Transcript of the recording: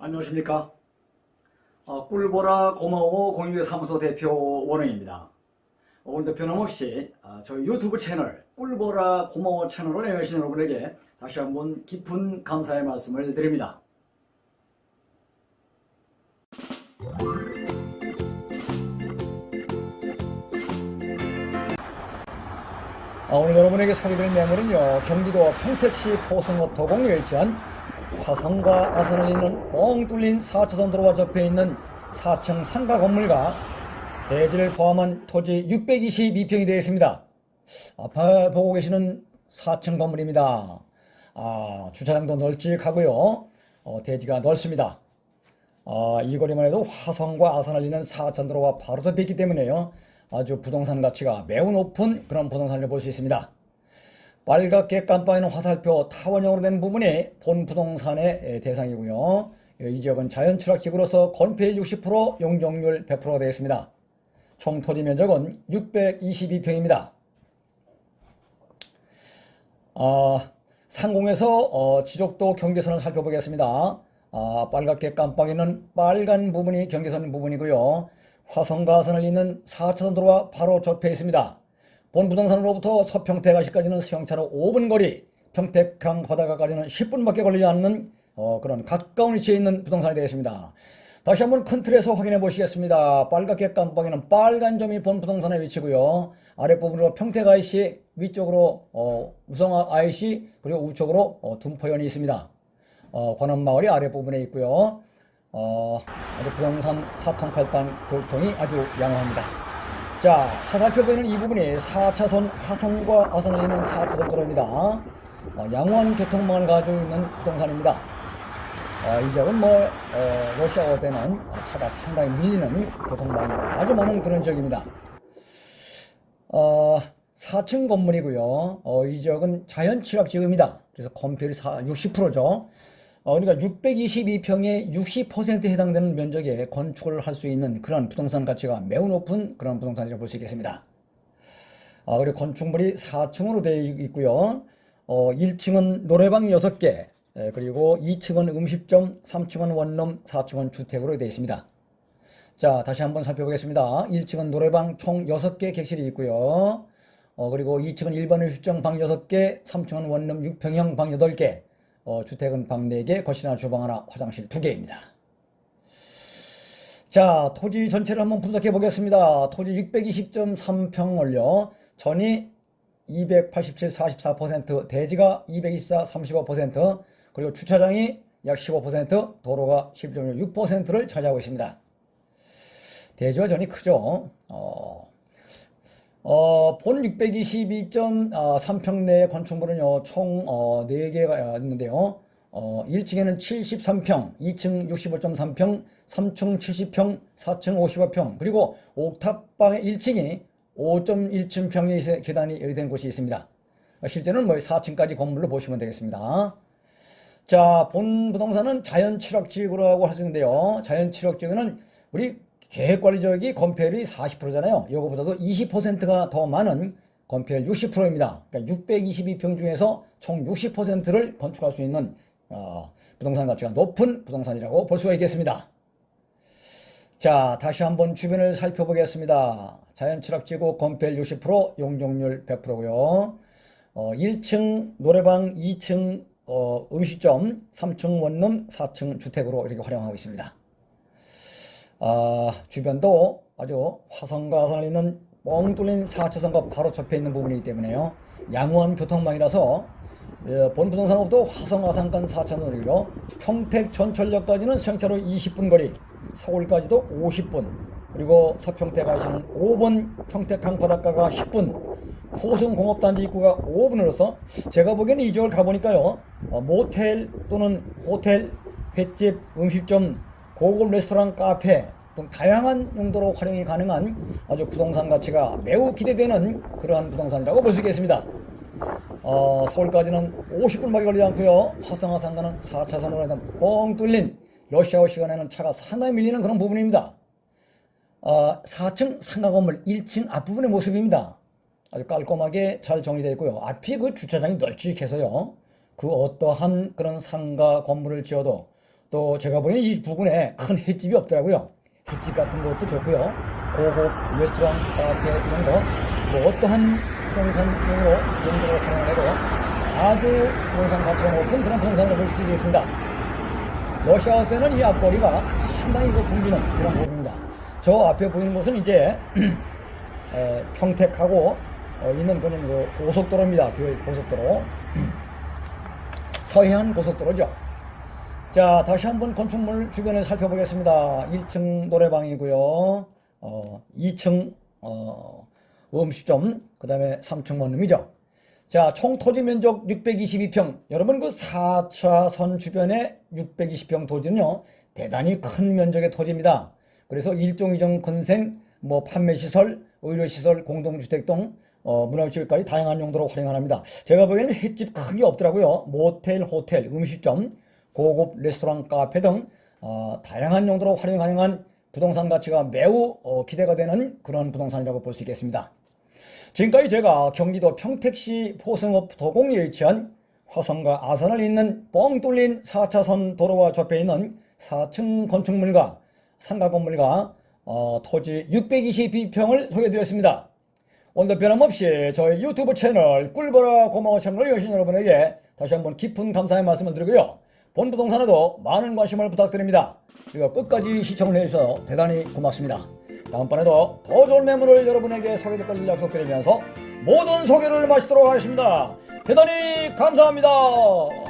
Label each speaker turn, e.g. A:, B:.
A: 안녕하십니까. 어, 꿀보라 고마워 공인중개사무소 대표 원흥입니다. 오늘도 변함없이 어, 저희 유튜브 채널 꿀보라 고마워 채널을 애용하신 여러분에게 다시 한번 깊은 감사의 말씀을 드립니다. 어, 오늘 여러분에게 소개드릴 매물은요 경기도 평택시 포성호토공에 위치한 화성과 아산을 잇는 뻥 뚫린 4차선 도로가 접해 있는 4층 상가 건물과 대지를 포함한 토지 622평이 되어 있습니다. 앞에 보고 계시는 4층 건물입니다. 아, 주차장도 널찍하고요. 어, 대지가 넓습니다. 아, 이 거리만 해도 화성과 아산을 잇는 4천 도로가 바로 접해 있기 때문에요. 아주 부동산 가치가 매우 높은 그런 부동산을 볼 수 있습니다. 빨갛게 깜빡이는 화살표 타원형으로 된 부분이 본 부동산의 대상이고요. 이 지역은 자연 추락지구로서 건폐율 60%, 용적률 100%가 되겠습니다. 총 토지 면적은 622평입니다. 아, 상공에서 어, 지적도 경계선을 살펴보겠습니다. 아, 빨갛게 깜빡이는 빨간 부분이 경계선 부분이고요. 화성가선을 잇는 4차선 도로와 바로 접해 있습니다. 본 부동산으로부터 서평택까지는 수영차로 5분 거리, 평택강 바다가까지는 10분밖에 걸리지 않는 어, 그런 가까운 위치에 있는 부동산이 되겠습니다. 다시 한번 큰 틀에서 확인해 보시겠습니다. 빨갛게 깜빡이는 빨간 점이 본 부동산의 위치고요. 아랫부분으로 평택 IC, 위쪽으로 어, 우성 IC, 그리고 우측으로 어, 둔포현이 있습니다. 어, 관원마을이 아랫부분에 있고요. 어, 부동산 사통팔단 교통이 아주 양호합니다. 자, 화살표 보이는 이 부분이 4차선 화성과 아산을 잇는 4차선 도로입니다. 어, 양호한 교통망을 가지고 있는 부동산입니다. 어, 이 지역은 뭐, 어, 러시아어 때는 차가 상당히 밀리는 교통망이 아주 많은 그런 지역입니다. 어, 4층 건물이고요. 어, 이 지역은 자연 취약 지역입니다. 그래서 건폐율이 60%죠. 어, 그러니까 622평의 60%에 해당되는 면적에 건축을 할 수 있는 그런 부동산 가치가 매우 높은 그런 부동산이라고 볼 수 있겠습니다. 어, 그리고 건축물이 4층으로 되어 있고요. 어, 1층은 노래방 6개, 예, 그리고 2층은 음식점, 3층은 원룸, 4층은 주택으로 되어 있습니다. 자, 다시 한번 살펴보겠습니다. 1층은 노래방 총 6개 객실이 있고요. 어, 그리고 2층은 일반 음식점 방 6개, 3층은 원룸 6평형 방 8개, 어, 주택은 방 4개, 거실 하나, 주방 하나, 화장실 2개입니다. 자, 토지 전체를 한번 분석해 보겠습니다. 토지 620.3평 올려 전이 287, 44%, 대지가 224, 35%, 그리고 주차장이 약 15%, 도로가 11.6%를 차지하고 있습니다. 대지와 전이 크죠. 어, 어, 본 622.3평 내의 건축물은요, 총, 어, 4개가 있는데요. 어, 1층에는 73평, 2층 65.3평, 3층 70평, 4층 55평, 그리고 옥탑방의 1층이 5.1층 평의 계단이 된 곳이 있습니다. 실제는 뭐 4층까지 건물로 보시면 되겠습니다. 자, 본 부동산은 자연 할수 있는데요. 자연 취락지구는 우리 계획관리적이 건폐율이 40%잖아요. 이거보다도 20%가 더 많은 건폐율 60%입니다. 그러니까 622평 중에서 총 60%를 건축할 수 있는 어, 부동산 가치가 높은 부동산이라고 볼 수가 있겠습니다. 자, 다시 한번 주변을 살펴보겠습니다. 자연취락지구 건폐율 60%, 용적률 100%고요. 어, 1층 노래방, 2층 어, 음식점, 3층 원룸, 4층 주택으로 이렇게 활용하고 있습니다. 아, 주변도 아주 화성과 잇는 뻥 뚫린 4차선과 바로 접해 있는 부분이기 때문에요. 양호한 교통망이라서 예, 본 부동산으로부터 화성 아산간 4차선으로 평택 전철역까지는 수영차로 20분 거리, 서울까지도 50분, 그리고 서평택 가시는 5분, 평택 강바닷가가 10분, 포승 공업단지 입구가 5분으로서 제가 보기에는 이 지역을 가보니까요 어, 모텔 또는 호텔, 횟집, 음식점, 고급 레스토랑, 카페 등 다양한 용도로 활용이 가능한 아주 부동산 가치가 매우 기대되는 그러한 부동산이라고 볼 수 있겠습니다. 어, 서울까지는 50분밖에 걸리지 않고요. 화성화 상가는 4차선으로 해서 뻥 뚫린 러시아어 시간에는 차가 상당히 밀리는 그런 부분입니다. 어, 4층 상가 건물 1층 앞부분의 모습입니다. 아주 깔끔하게 잘 정리되어 있고요. 앞이 그 주차장이 널찍해서요. 그 어떠한 그런 상가 건물을 지어도 또 제가 보기에는 이 부근에 큰 횟집이 없더라고요. 횟집 같은 것도 좋고요. 고급 레스토랑, 카페 이런 거, 뭐 어떠한 부동산용으로 용도로 활용해도 아주 부동산 가치가 높은 그런 부동산을 볼 수 있겠습니다. 러시아 때는 이 앞거리가 상당히 그 붐비는 그런 부분입니다. 저 앞에 보이는 곳은 이제 에, 평택하고 어, 있는 그런 그 고속도로입니다. 교회 고속도로. 서해안 고속도로죠. 자, 다시 한번 건축물 주변을 살펴보겠습니다. 1층 노래방이고요. 어, 2층 어, 음식점, 그 다음에 3층 원룸이죠. 자, 총 토지 면적 622평. 여러분 그 4차선 주변에 620평 토지는요, 대단히 큰 면적의 토지입니다. 그래서 일종 이종 건생, 뭐 판매 시설, 의료 시설, 공동주택 등 어, 문화시설까지 다양한 용도로 활용합니다. 제가 보기에는 횟집 크게 없더라고요. 모텔, 호텔, 음식점, 고급 레스토랑, 카페 등 어, 다양한 용도로 활용 가능한 부동산 가치가 매우 어, 기대가 되는 그런 부동산이라고 볼 수 있겠습니다. 지금까지 제가 경기도 평택시 포성읍 도곡리에 위치한 화성과 아산을 잇는 뻥 뚫린 4차선 도로와 접해 있는 4층 건축물과 상가 건물과 어, 토지 622평을 소개해드렸습니다. 오늘도 변함없이 저희 유튜브 채널 꿀보라 고마워 채널을 여신 여러분에게 다시 한번 깊은 감사의 말씀을 드리고요. 본 부동산에도 많은 관심을 부탁드립니다. 그리고 끝까지 시청을 해주셔서 대단히 고맙습니다. 다음번에도 더 좋은 매물을 여러분에게 것을 약속드리면서 모든 소개를 마치도록 하겠습니다. 대단히 감사합니다.